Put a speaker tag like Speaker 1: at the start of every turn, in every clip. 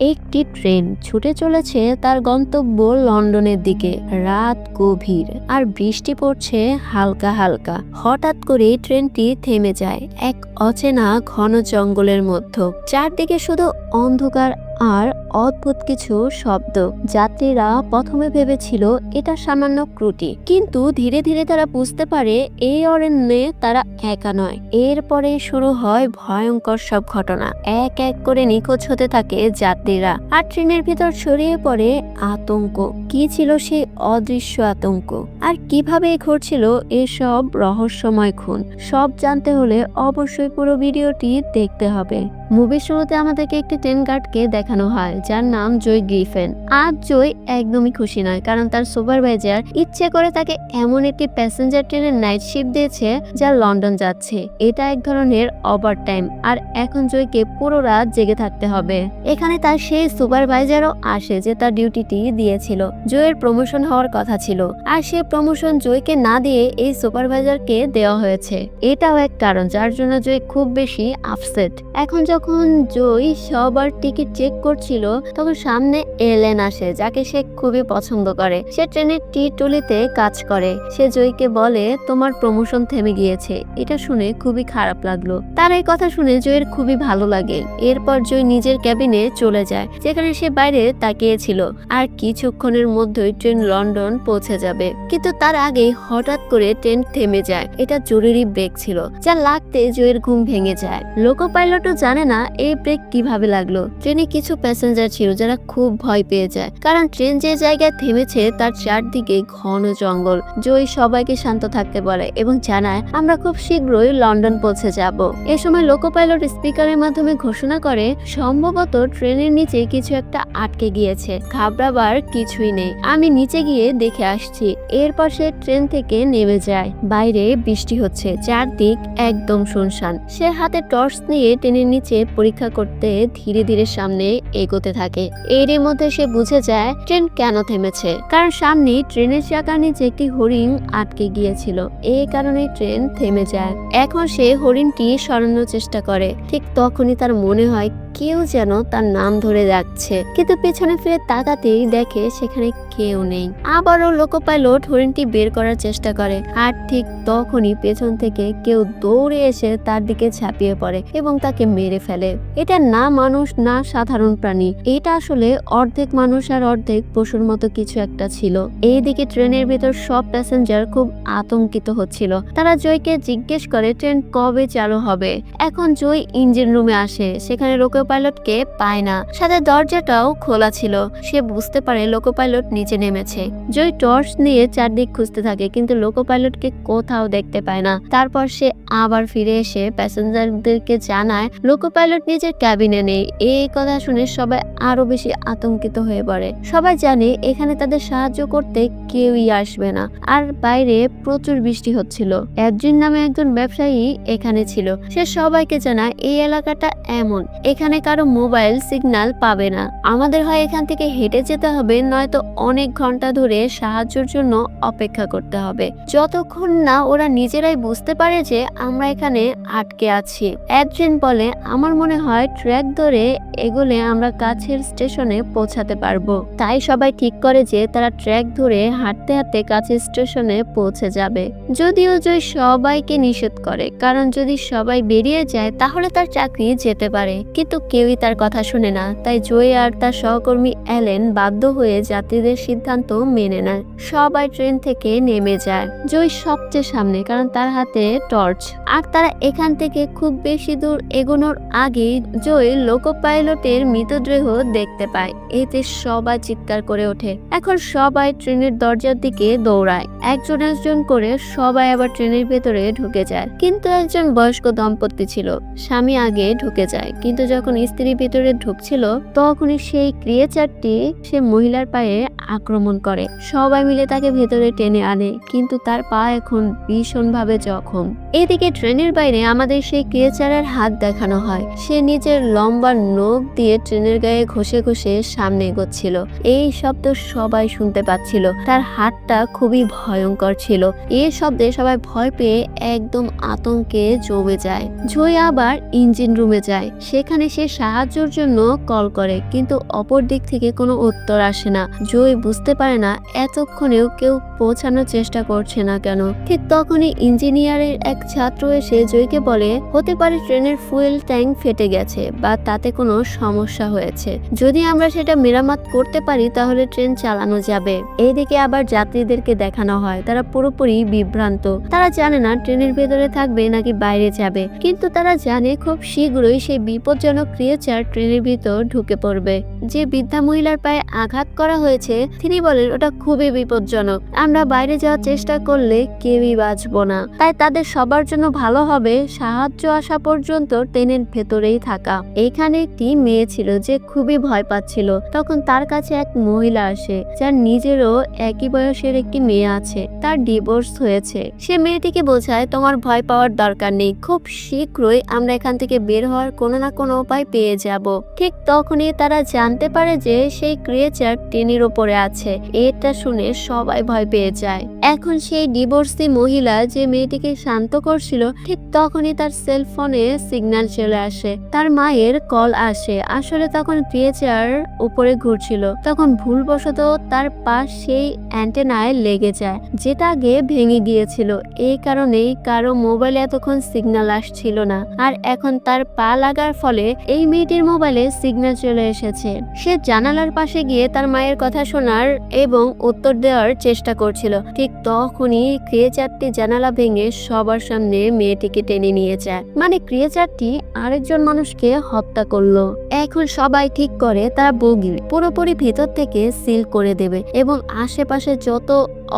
Speaker 1: একটি ট্রেন ছুটে চলেছে তার গন্তব্য লন্ডনের দিকে। রাত গভীর আর বৃষ্টি পড়ছে হালকা হালকা। হঠাৎ করে ট্রেনটি থেমে যায় এক অচেনা ঘন জঙ্গলের মধ্য। চারদিকে শুধু অন্ধকার আর অদ্ভুত কিছু শব্দ। যাত্রীরা প্রথমে ভেবেছিল এটা সামান্য ত্রুটি। কিন্তু ধীরে ধীরে তারা বুঝতে পারে এই অরণ্যে তারা একা নয়। এরপরে শুরু হয় ভয়ঙ্কর সব ঘটনা। এক এক করে নিখোঁজ হতে থাকে যাত্রীরা। আর ট্রেনের ভিতর ছড়িয়ে পড়ে আতঙ্ক। কি ছিল সেই অদৃশ্য আতঙ্ক? আর কীভাবে ঘটছিল এসব রহস্যময় খুন? সব জানতে হলে অবশ্যই পুরো ভিডিওটি দেখতে হবে। মুভির শুরুতে আমাদেরকে একটি ট্রেন গার্ডকে দেখানো হয় যার নাম জয় গ্রিফেন। আজ জয় একদমই খুশি নয়, কারণ তার সুপারভাইজার ইচ্ছে করে তাকে এমন একটি প্যাসেঞ্জার ট্রেনের নাইট শিফট দিয়েছে যা লন্ডন যাচ্ছে। এটা এক ধরনের ওভার টাইম আর এখন জয়কে পুরো রাত জেগে থাকতে হবে। এখানে তার সেই সুপারভাইজারও আসে যে তার ডিউটিটি দিয়েছিল। জয়ের প্রমোশন হওয়ার কথা ছিল, আর সে প্রমোশন জয়কে না দিয়ে এই সুপারভাইজারকে দেওয়া হয়েছে। এটাও এক কারণ, যার জন্য জয় খুব বেশি আপসেট এখন যখন জয় সবার টিকিট চেক করছিল তখন সামনে এলেন আসে যাকে সে খুবই পছন্দ করে। সে ট্রেনের টি টুলিতে কাজ করে। সে জয়কে বলে, তোমার প্রমোশন থেমে গিয়েছে। এটা শুনে খুবই খারাপ লাগল। তার এই কথা শুনে জয়ের খুবই ভালো লাগে। এরপর জয় নিজের ক্যাবিনে চলে যায়, যেখানে সে বাইরে তাকিয়েছিল। আর কিছুক্ষণের মধ্যেই ট্রেন লন্ডন পৌঁছে যাবে। কিন্তু তার আগে হঠাৎ করে ট্রেন থেমে যায়। এটা জরুরি ব্রেক ছিল, যা লাগতে জয়ের ঘুম ভেঙে যায়। লোকো পাইলটও জানে না এই ব্রেক কীভাবে লাগল। ট্রেনে কিছু প্যাসেঞ্জার ছিল যারা খুব ভয় পেয়ে যায়। কারণ ট্রেন যে জায়গায় থেমেছে, তার চারদিকে ঘন জঙ্গল, জয় সবাইকে শান্ত থাকতে বলে এবং জানায়, আমরা খুব শীঘ্রই লন্ডন পৌঁছে যাব। এ সময় লোকো পাইলট স্পিকারের মাধ্যমে ঘোষণা করে, সম্ভবত ট্রেনের নিচে কিছু একটা আটকে গিয়েছে। ঘাবড়াবার কিছুই নেই। আমি নিচে গিয়ে দেখে আসছি। এরপর সে ট্রেন থেকে নেমে যায়। বাইরে বৃষ্টি হচ্ছে। চারদিক একদম শুনশান। সে হাতে টর্চ নিয়ে ট্রেনের নিচে পরীক্ষা করতে ধীরে ধীরে সামনে এগোতে থাকে। এরই মধ্যে সে বুঝে যায়, ট্রেন কেন থেমেছে। কারণ সামনে ট্রেনের চাকার নিচে একটি হরিণ আটকে গিয়েছিল। এই কারণে ট্রেন থেমে যায়। এখন সে হরিণটি সরানোর চেষ্টা করে। ঠিক তখনই তার মনে হয়, কেউ যেন তার নাম ধরে যাচ্ছে কিন্তু পেছনে ফিরে তাকাতেই দেখে সেখানে কেউ নেই। আবারও লোকো পাইলট হরিণটি বের করার চেষ্টা করে আর ঠিক তখনই পেছন থেকে কেউ দৌড়ে এসে তার দিকে ঝাঁপিয়ে পড়ে এবং তাকে মেরে ফেলে। এটা না মানুষ, না সাধারণ প্রাণী। এটা আসলে অর্ধেক মানুষ আর অর্ধেক পশুর মতো কিছু একটা ছিল। এইদিকে ট্রেনের ভেতর সব প্যাসেঞ্জার খুব আতঙ্কিত হচ্ছিল। তারা জয়কে জিজ্ঞেস করে, ট্রেন কবে চালু হবে? এখন জয় ইঞ্জিন রুমে আসে। সেখানে লোকো পাইলটকে পায় না। সাথে দরজাটাও খোলা ছিল। সে বুঝতে পারে লোকো পাইলট নিচে নেমেছে। জয় টর্চ নিয়ে চারদিক খুঁজতে থাকে, কিন্তু লোকো পাইলটকে কোথাও দেখতে পায় না। তারপর সে আবার ফিরে এসে প্যাসেঞ্জারদেরকে জানায় লোকো পাইলট নিজের ক্যাবিনে নেই। এই কথা শুনে সবাই আরও বেশি আতঙ্কিত হয়ে পড়ে। সবাই জানে এখানে তাদের সাহায্য করতে কেউই আসবে না, আর বাইরে প্রচুর বৃষ্টি হচ্ছিল। একজন নামে একজন ব্যবসায়ী এখানে ছিল। সে সবাইকে জানায়, এই এলাকাটা এমন, এখানে কারও মোবাইল সিগন্যাল পাবে না। আমাদের হয় এখান থেকে হেঁটে যেতে হবে, নয়তো অনেক ঘণ্টা ধরে সাহায্যের জন্য অপেক্ষা করতে হবে। যতক্ষণ না ওরা নিজেরাই বুঝতে পারে যে আমরা এখানে আটকে আছি। অ্যাড্রিন বলে, আমার মনে হয় ট্র্যাক ধরে এগোলে আমরা কাছের স্টেশনে পৌঁছাতে পারব। তাই সবাই ঠিক করে যে তারা ট্র্যাক ধরে হাঁটতে হাঁটতে কাছের স্টেশনে পৌঁছে যাবে। যদিও জয় সবাইকে নিষেধ করে, কারণ যদি সবাই বেরিয়ে যায় তাহলে তার চাকরি যেতে পারে। কিন্তু কেউই তার কথা শুনে না। তাই জয় আর তার সহকর্মী অ্যালেন বাধ্য হয়ে যাত্রীদের সিদ্ধান্ত মেনে নেয়। সবাই ট্রেন থেকে নেমে যায়। জয় সবচেয়ে সামনে, কারণ তার হাতে টর্চ। আর তারা এখান থেকে খুব বেশি দূর এগোনোর আগে জয় লোকো পাইলটের মৃতদেহ দেখতে পায়। এতে সবাই চিৎকার করে ওঠে। এখন সবাই ট্রেনের দরজার দিকে দৌড়ায়। একজন একজন করে সবাই আবার ট্রেনের ভেতরে ঢুকে যায়। কিন্তু একজন বয়স্ক দম্পতি ছিল। স্বামী আগে ঢুকে যায়। কিন্তু যখন স্ত্রী ভিতরে ঢুকছিল, তখনই সেই ক্রিয়েচারটি সে মহিলার পায়ে আক্রমণ করে। সবাই মিলে তাকে ভেতরে টেনে আনে। কিন্তু তার পা এখন ভীষণভাবে জখম। এদিকে ট্রেনের বাইরে আমাদের সেই ক্রিয়েচারের হাত দেখানো হয়। সে নিজের লম্বা নখ দিয়ে ট্রেনের গায়ে ঘষে ঘষে সামনে এগোচ্ছিল। এই শব্দ সবাই শুনতে পাচ্ছিল। তার হাতটা খুবই ভয়ঙ্কর ছিল। এই শব্দে সবাই ভয় পেয়ে একদম আতঙ্কে জমে যায়। জয় আবার ইঞ্জিন রুমে যায়। সেখানে সে সাহায্যের জন্য কল করে, কিন্তু অপর দিক থেকে কোনো উত্তর আসে না। জয় বুঝতে পারে না এতক্ষণেও কেউ পৌঁছানোর চেষ্টা করছে না কেন। ঠিক তখনই ইঞ্জিনিয়ারের এক ছাত্র এসে জয়কে বলে, হতে পারে ট্রেনের ফুয়েল ট্যাঙ্ক ফেটে গেছে বা তাতে কোনো সমস্যা হয়েছে। যদি আমরা সেটা মেরামত করতে পারি, তাহলে ট্রেন চালানো যাবে। এইদিকে আবার যাত্রীদেরকে দেখানো হয়। তারা পুরোপুরি বিভ্রান্ত। তারা জানে না ট্রেনের ভেতরে থাকবে নাকি বাইরে যাবে। কিন্তু তারা জানে খুব শীঘ্রই সেই বিপজ্জনক ক্রিয়েচার ট্রেনের ভিতর ঢুকে পড়বে। যে বৃদ্ধা মহিলার পায়ে আঘাত করা হয়েছে, তিনি বলেন, ওটা খুবই বিপজ্জনক। আমরা বাইরে যাওয়ার চেষ্টা করলে কেউই বাঁচবো না। তাই তাদের সবার জন্য ভালো হবে, সাহায্য আসা পর্যন্ত ট্রেনের ভেতরেই থাকা। এখানে একটি মেয়ে ছিল যে খুবই ভয় পাচ্ছিল। তখন তার কাছে এক মহিলা আসে, যার নিজেরও একই বয়সের একটি মেয়ে আছে। তার ডিভোর্স হয়েছে। সে মেয়েটিকে বোঝায়, তোমার ভয় পাওয়ার দরকার নেই। খুব শীঘ্রই আমরা এখান থেকে বের হওয়ার কোনো না কোনো উপায় পেয়ে যাব। ঠিক তখনই তারা জানতে পারে যে সেই ক্রিয়েচার ট্রেনের ওপরে আছে। এটা শুনে সবাই ভয় পেয়ে যায়। এখন সেই ডিভোর্সি মহিলা যে মেয়েটিকে শান্ত করছিল ঠিক তখনই তার সেল ফোনে সিগন্যাল চলে আসে। তার মায়ের কল আসে। আসলে তখন ক্রিয়েচার উপরে ঘুরছিল। তখন ভুলবশত তার পাশ সেই অ্যান্টেনায় লেগে যায়, যেটা আগে ভেঙে গিয়েছিল। এই কারণেই কারও মোবাইলে এতক্ষণ সিগন্যাল আসছিল না। আর এখন তার পা লাগার ফলে এই মেয়েটির মোবাইলে সিগন্যাল চলে এসেছে। সে জানালার পাশে গিয়ে তার মায়ের কথা শোনার এবং উত্তর দেওয়ার চেষ্টা করছিল। ঠিক তখনই ক্রিয়েচারটি জানালা ভেঙে সবার সামনে মেয়েটিকে টেনে নিয়ে যায়। মানে ক্রিয়েচারটি আরেকজন মানুষকে হত্যা করল। এখন সবাই ঠিক করে, তারা বগি, পুরোপুরি ভেতর থেকে সিল করে দেবে এবং আশেপাশে যত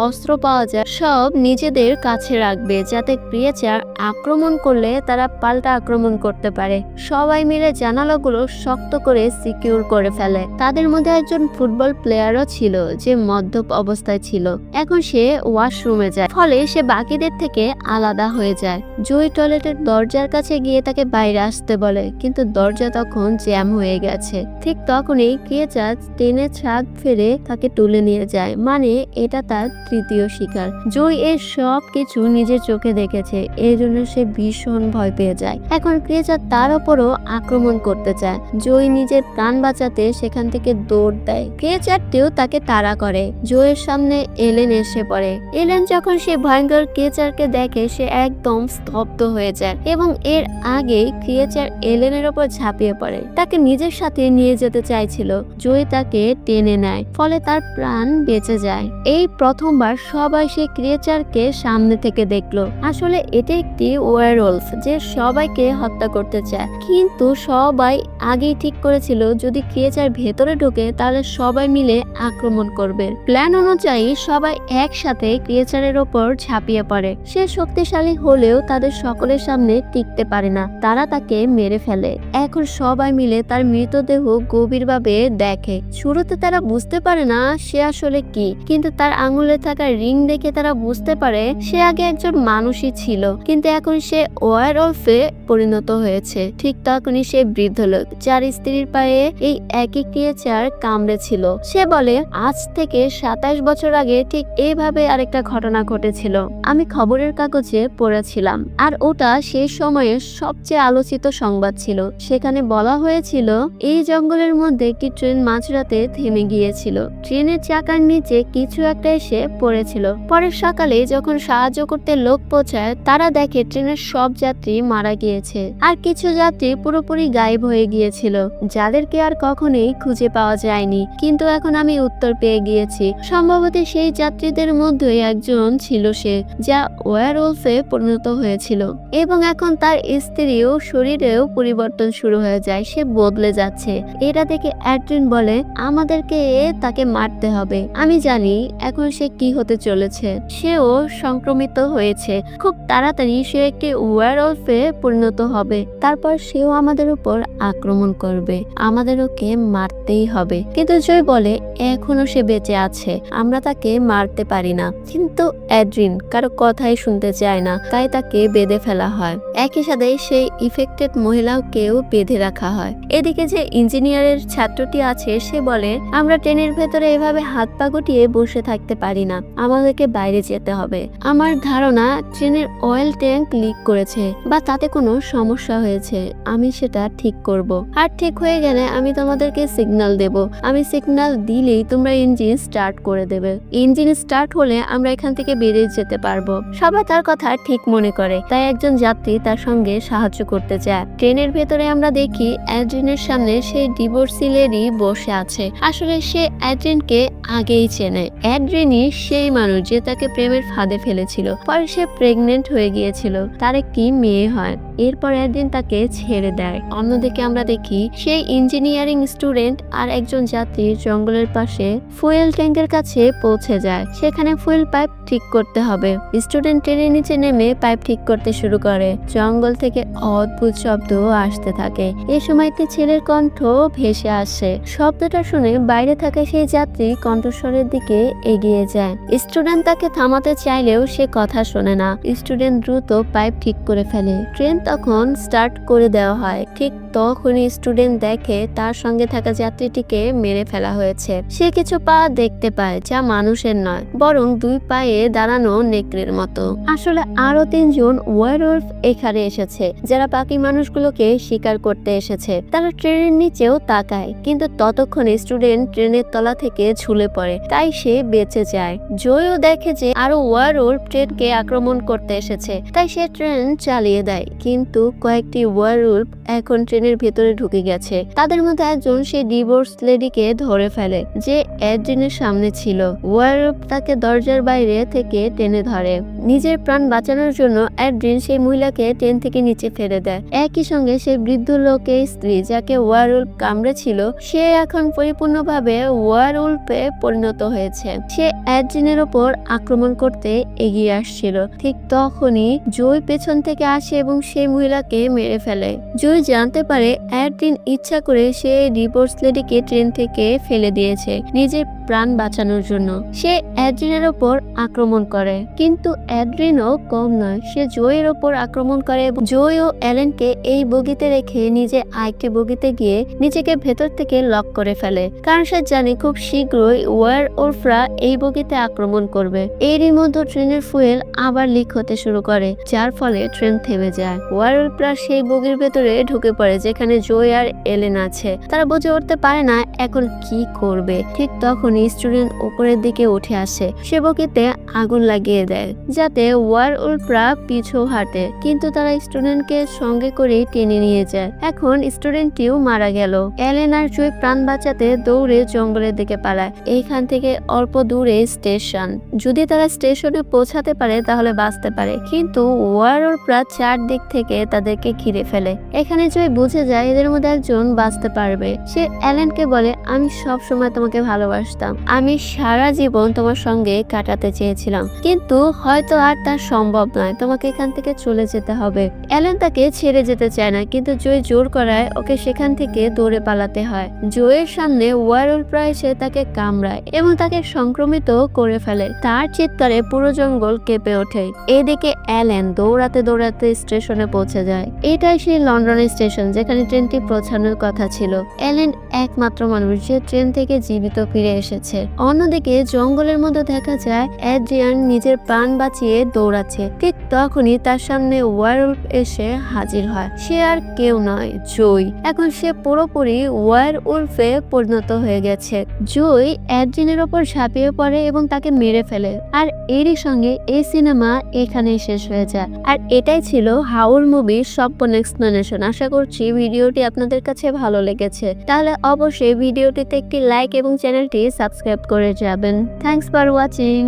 Speaker 1: অস্ত্র পাওয়া যায়, সব নিজেদের কাছে রাখবে যাতে ক্রিয়েচার আক্রমণ করলে তারা পাল্টা আক্রমণ করতে পারে। সবাই মিলে জানালাগুলো শক্ত করে সিকিউর করে ফেলে। তাদের মধ্যে একজন ফুটবল প্লেয়ারও ছিল, যে মদ্যপ অবস্থায় ছিল। এখন সে ওয়াশরুমে যায়, ফলে সে বাকিদের থেকে আলাদা হয়ে যায়। জয় টয়লেটের দরজার কাছে গিয়ে তাকে বাইরে আসতে বলে, কিন্তু দরজা তখন জ্যাম হয়ে গেছে। ঠিক তখনই ক্রিয়েচার টেনে ছাদ ফেরে তাকে তুলে নিয়ে যায় মানে এটা তার তৃতীয় শিকার। জয় এর সব কিছু নিজের চোখে দেখেছে, এই জন্য সে ভীষণ ভয় পেয়ে যায়। এখন ক্রিয়েচার তার ওপরও আক্রমণ করতে চায়। জয় নিজের প্রাণ বাঁচাতে সেখান থেকে দৌড় দেয়। ক্রিয়েচারটিও তাকে তাড়া করে। জয়ের সামনে এলেন এসে পড়ে। এলেন যখন সে ভয়ঙ্কর ক্রিয়েচারকে দেখে, সে একদম স্তব্ধ হয়ে যায় এবং এর আগে ক্রিয়েচার এলেনের ওপর ঝাঁপিয়ে পড়ে। তাকে নিজের সাথে নিয়ে যেতে চাইছিল, জয় তাকে টেনে নেয়, ফলে তার প্রাণ বেঁচে যায়। এই প্রথমবার সবাই সেই ক্রিয়েচারকে সামনে থেকে দেখল। আসলে এটা একটি ওয়ারওলফ যে সবাইকে হত্যা করতে চায়, কিন্তু সবাই আগেই ঠিক করেছিল, যদি ক্রিয়েচার ভেতরে ঢোকে, তাহলে সবাই মিলে আক্রমণ করবে। প্ল্যান অনুযায়ী সবাই একসাথে ক্রিয়েচারের ওপর ঝাঁপিয়ে পড়ে। সে শক্তিশালী হলেও তাদের সকলের সামনে টিকতে পারে না। তারা তাকে মেরে ফেলে। এখন সবাই মিলে তার মৃতদেহ গভীরভাবে দেখে। শুরুতে তারা বুঝতে পারে না সে আসলে কি, কিন্তু তার আঙুলে থাকা রিং দেখে তারা বুঝতে পারে সে আগে একজন মানুষই ছিল। কিন্তু এখন সে ওয়ার অল্ফে পরিণত হয়েছে। ঠিক তখনই সে বৃদ্ধ লোক যার স্ত্রীর পায়ে এই একই ক্রিয়েচার কামড়েছিল। সে বলে, আজ থেকে সাতাশ বছর আগে ঠিক এইভাবে আরেকটা ঘটনা ঘটেছিল। আমি খবরের কাগজে পড়েছিলাম। আর ওটা সেই সময়ের সবচেয়ে আলোচিত সংবাদ ছিল। সেখানে বলা হয়েছিল, এই জঙ্গলের মধ্যে একটি ট্রেন মাঝরাতে থেমে গিয়েছিল। ট্রেনের চাকার নিচে কিছু একটা এসে পড়েছিল। পরের সকালে যখন সাহায্য করতে লোক পৌঁছায়, তারা দেখে ট্রেনের সব যাত্রী মারা গিয়েছে। আর কিছু যাত্রী পুরোপুরি গায়েব হয়ে গিয়েছিল যাদেরকে আর কখনোই খুঁজে পাওয়া যায়নি। কিন্তু এখন আমি উত্তর পেয়ে গিয়েছি। সম্ভবত সেই যাত্রীদের মধ্যে একজন ছিল সে, যা ওয়ার ওলফে পরিণত হয়েছিল। এবং এখন তার স্ত্রীও শরীরেও পরিবর্তন শুরু হয়ে যায়, সে বদলে যাচ্ছে। এটা দেখে অ্যাড্রিন বলে, আমাদেরকে তাকে মারতে হবে। আমি জানি এখন সে কি হতে চলেছে। সেও সংক্রমিত হয়েছে। খুব তাড়াতাড়ি সে একটি ওয়ার ওলফে পরিণত হবে। তারপর সেও আমাদের উপর আক্রমণ করবে। আমাদের ওকে মারতেই হবে। কিন্তু জয় বলে, এখনও সে বেঁচে আছে। আমরা তাকে মারতে পারি না। কিন্তু অ্যাড্রিন কারও কথাই শুনতে চায় না, তাই তাকে বেঁধে ফেলা হয়। একই সাথে সেই ইফেক্টেড মহিলাকেও বেঁধে রাখা হয়। এদিকে যে ইঞ্জিনিয়ারের ছাত্রটি আছে, সে বলে, আমরা ট্রেনের ভেতরে এভাবে হাত পা গুটিয়ে বসে থাকতে পারি না। আমাদেরকে বাইরে যেতে হবে। আমার ধারণা, ট্রেনের অয়েল ট্যাঙ্ক লিক করেছে, বা তাতে কোনো সমস্যা হয়েছে। আমি সেটা ঠিক করব। আর ঠিক হয়ে গেলে আমি তোমাদেরকে সিগন্যাল দেব। আমি সিগন্যাল দিলেই তোমরা ইঞ্জিন স্টার্ট করে দেবে। ইঞ্জিন স্টার্ট হলে আমরা এখান থেকে বেরিয়ে যেতে পারব। সবাই তার কথা ঠিক মনে করে। তাই একজন যাত্রী তার সঙ্গে সাহায্য করতে চায়। ট্রেনের ভেতরে আমরা দেখি অ্যাড্রিনের সামনে সেই ডিভোর্সি লেডি বসে আছে। আসলে সে অ্যাড্রিনকে আগেই চেনে। অ্যাড্রিনই সেই মানুষ যে তাকে প্রেমের ফাঁদে ফেলেছিল। পরে সে প্রেগনেন্ট হয়ে গিয়েছিল। তার একটি মেয়ে হয়। এরপর একদিন তাকে ছেড়ে দেয়। অন্যদিকে আমরা দেখি সেই ইঞ্জিনিয়ারিং স্টুডেন্ট আর একজন যাত্রী জঙ্গলের পাশে ফুয়েল ট্যাঙ্কের কাছে পৌঁছে যায়। সেখানে ফুয়েল পাইপ ঠিক করতে হবে। স্টুডেন্ট ট্রেনের নিচে নেমে পাইপ ঠিক করতে শুরু করে। জঙ্গল থেকে অদ্ভুত শব্দ আসতে থাকে। এ সময় একটি ছেলের কণ্ঠ ভেসে আসে। শব্দটা শুনে বাইরে থাকা সেই যাত্রী কণ্ঠস্বরের দিকে এগিয়ে যায়। স্টুডেন্ট তাকে থামাতে চাইলেও সে কথা শোনে না। স্টুডেন্ট দ্রুত পাইপ ঠিক করে ফেলে। ট্রেন তখন স্টার্ট করে দেওয়া হয়। ঠিক তখনই স্টুডেন্ট দেখে তার সঙ্গে থাকা যাত্রীটিকে মেরে ফেলা হয়েছে। সে কিছু পা দেখতে পায় যা মানুষের নয়, বরং দুই পায়ে দাঁড়ানো নেকড়ের মতো। আসলে আরও তিনজন ওয়ারওয়ার্ফ এখানে এসেছে, যারা বাকি মানুষগুলোকে শিকার করতে এসেছে। তারা ট্রেনের নিচেও তাকায়, কিন্তু ততক্ষণে স্টুডেন্ট ট্রেনের তলা থেকে ঝুলে পড়ে, তাই সে বেঁচে যায়। জয়ও দেখে যে আরও ওয়ারওয়ার্ফ ট্রেনকে আক্রমণ করতে এসেছে, তাই সে ট্রেন চালিয়ে দেয়। কিন্তু কয়েকটি ওয়ারউলফ এখন ট্রেনের ভেতরে ঢুকে গেছে। তাদের মধ্যে একজন সেই ডিভোর্স লেডিকে ধরে ফেলে, যে অ্যাড্রিনের সামনে ছিল। ওয়ারউলফ তাকে দরজার বাইরে থেকে টেনে ধরে। নিজের প্রাণ বাঁচানোর জন্য অ্যাড্রিন সেই মহিলাকে ট্রেন থেকে নিচে ফেলে দেয়। একই সঙ্গে সেই বৃদ্ধ লোকের স্ত্রী, যাকে ওয়ারউলফ কামড়েছিল, সে এখন পরিপূর্ণভাবে ওয়ারউলফে পরিণত হয়েছে। সে অ্যাড্রিনের ওপর আক্রমণ করতে এগিয়ে আসছিল। ঠিক তখনই জয় পেছন থেকে আসে এবং সেই মহিলাকে মেরে ফেলে। জুই জানতে পারে একদিন ইচ্ছা করে সে ডিভোর্স লেডিকে ট্রেন থেকে ফেলে দিয়েছে। নিজের প্রাণ বাঁচানোর জন্য। সে অ্যাড্রিনের ওপর আক্রমণ করে। কিন্তু অ্যাড্রিনও কম নয়, সে জয়ের ওপর আক্রমণ করে জয় ও অ্যালেনকে এই বগিতে রেখে নিজে আরেকটি বগিতে গিয়ে নিজেকে ভেতর থেকে লক করে ফেলে। কারণ সে জানে খুব শীঘ্রই ওয়ার ওরফরা এই বগিতে আক্রমণ করবে। এরই মধ্যে ট্রেনের ফুয়েল আবার লিক হতে শুরু করে, যার ফলে ট্রেন থেমে যায়। ওয়ার ওরফরা সেই বগির ভেতরে ঢুকে পড়ে, যেখানে জয় আর এলেন আছে। তারা বুঝে উঠতে পারে না এখন কি করবে। ঠিক তখনই স্টুডেন্ট উপরের দিকে উঠে আসে। সে বগিতে আগুন লাগিয়ে দেয়, যাতে ওয়ার উল্পরা পিছু হাঁটে। কিন্তু তারা স্টুডেন্টকে সঙ্গে করে টেনে নিয়ে যায়। এখন স্টুডেন্টটিও মারা গেল। এলেন আর জয় প্রাণ বাঁচাতে দৌড়ে জঙ্গলের দিকে পালায়। এইখান থেকে অল্প দূরে স্টেশন। যদি তারা স্টেশনে পৌঁছাতে পারে, তাহলে বাঁচতে পারে। কিন্তু ওয়ার উল্পরা চারদিক থেকে তাদেরকে ঘিরে ফেলে। এখানে জয় বুঝে যায়, এদের মধ্যে একজন বাঁচতে পারবে। সে অ্যালেনকে বলে, আমি সব সময় তোমাকে ভালোবাসতাম। আমি সারা জীবন তোমার সঙ্গে কাটাতে চেয়েছিলাম। কিন্তু হয়তো আর তা সম্ভব নয়। তোমাকে এখান থেকে চলে যেতে হবে। অ্যালেন তাকে ছেড়ে যেতে চায় না, কিন্তু জয় জোর করায় ওকে সেখান থেকে দৌড়ে পালাতে হয়। জয়ের সামনে ওয়ারল প্রায় সে তাকে কামড়ায় এবং তাকে সংক্রমিত করে ফেলে। তার চিৎকারে পুরো জঙ্গল কেঁপে ওঠে। এদিকে অ্যালেন দৌড়াতে দৌড়াতে স্টেশনে পৌঁছে যায়। এটাই সেই লন্ডনের স্টেশন যেখানে ট্রেনটি পৌঁছানোর কথা ছিল। অ্যালেন একমাত্র মানুষ যে ট্রেন থেকে জীবিত ফিরে এসেছে। অন্যদিকে জঙ্গলের মধ্যে দেখা যায়, অ্যাড্রিয়ান নিজের প্রাণ বাঁচিয়ে দৌড়াচ্ছে। ঠিক তখনই তার সামনে ওয়ারউলফ এসে হাজির হয়। সে আর কেউ নয় জয় এখন সে পুরোপুরি ওয়ার উলফে পরিণত হয়ে গেছে। জয় অ্যাড্রিনের ওপর ঝাঁপিয়ে পড়ে এবং তাকে মেরে ফেলে। আর এরই সঙ্গে এই সিনেমা এখানেই শেষ হয়ে যায়। আর এটাই ছিল হাউল মুভির সম্পূর্ণ এক্সপ্লেনেশন। আশা করছি ভিডিওটি আপনাদের কাছে ভালো লেগেছে। তাহলে অবশ্যই ভিডিওটিতে একটি লাইক এবং চ্যানেলটি সাবস্ক্রাইব করে যাবেন। Thanks for watching